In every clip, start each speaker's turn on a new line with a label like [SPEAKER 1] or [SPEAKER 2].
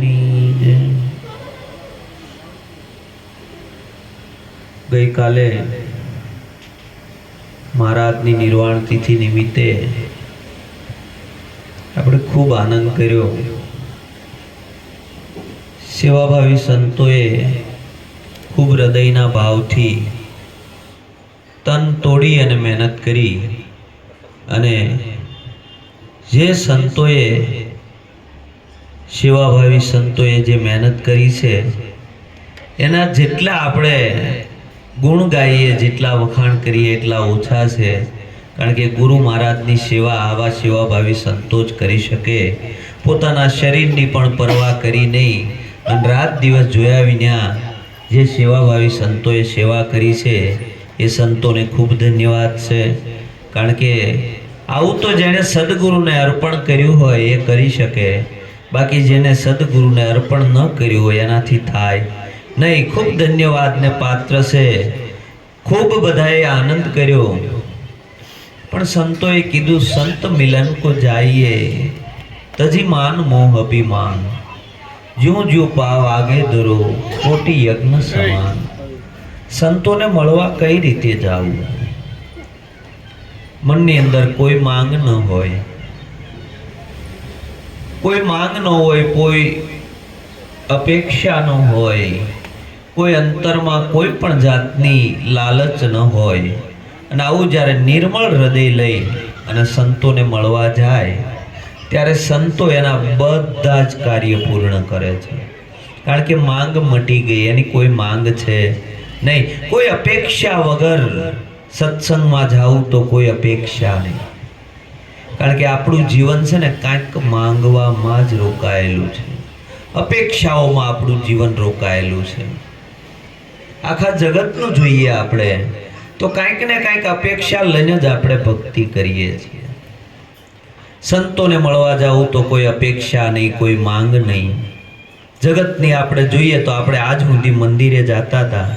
[SPEAKER 1] મહારાજની ગઈકાલે મહારાજની નિર્વાણ તિથિ નિમિત્તે આપણે ખૂબ આનંદ કર્યો. સેવાભાવી સંતોએ ખૂબ હૃદયના ભાવથી તન તોડી અને મહેનત કરી અને જે સંતોએ સેવાભાવી સંતોએ જે મહેનત કરી છે, એના જેટલા આપણે ગુણ ગાઈએ, જેટલા વખાણ કરીએ, એટલા ઓછા છે. કારણ કે ગુરુ મહારાજની સેવા આવા સેવાભાવી સંતો જ કરી શકે. પોતાના શરીરની પણ પરવા કરી નહીં. અને રાત દિવસ જોયા વિના જે સેવાભાવી સંતોએ સેવા કરી છે, એ સંતોને ખૂબ ધન્યવાદ છે. કારણ કે આવું તો જેણે સદગુરુને અર્પણ કર્યું હોય, એ કરી શકે. બાકી જેને સદગુરુને અર્પણ ન કર્યું હોય એનાથી થાય નહીં. ખૂબ ધન્યવાદને પાત્ર છે. ખૂબ બધાએ આનંદ કર્યો. પણ સંતોએ કીધું, સંત મિલન કો જાઈએ? તજી માન મોહ અભિમાન. જ્યું જ્યું પાવ આગે ધરો, ખોટી યજ્ઞ સમાન. સંતોને મળવા કઈ રીતે જાવું? મનની અંદર કોઈ માંગ ન હોય. કોઈ માંગ ન હોય, કોઈ અપેક્ષા ન હોય, કોઈ અંતરમાં કોઈ પણ જાતની લાલચ ન હોય અને આવું જ્યારે નિર્મળ હૃદય લઈ અને સંતોને મળવા જાય, ત્યારે સંતો એના બધા જ કાર્ય પૂર્ણ કરે છે. કારણ કે માંગ મટી ગઈ, એની કોઈ માંગ છે નહીં. કોઈ અપેક્ષા વગર સત્સંગમાં જાવું તો કોઈ અપેક્ષા નહીં. કારણ કે આપણું જીવન છે ને કાંઈક માંગવામાં જ રોકાયેલું છે. અપેક્ષાઓમાં આપણું જીવન રોકાયેલું છે. આખા જગતનું જોઈએ આપણે, તો કાંઈક ને કાંઈક અપેક્ષા લઈને જ આપણે ભક્તિ કરીએ છીએ. સંતોને મળવા જાવું તો કોઈ અપેક્ષા નહીં, કોઈ માંગ નહીં. જગતની આપણે જોઈએ તો આપણે આજ સુધી મંદિરે જતા હતા,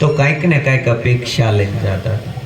[SPEAKER 1] તો કાંઈક ને કાંઈક અપેક્ષા લઈને જતા હતા.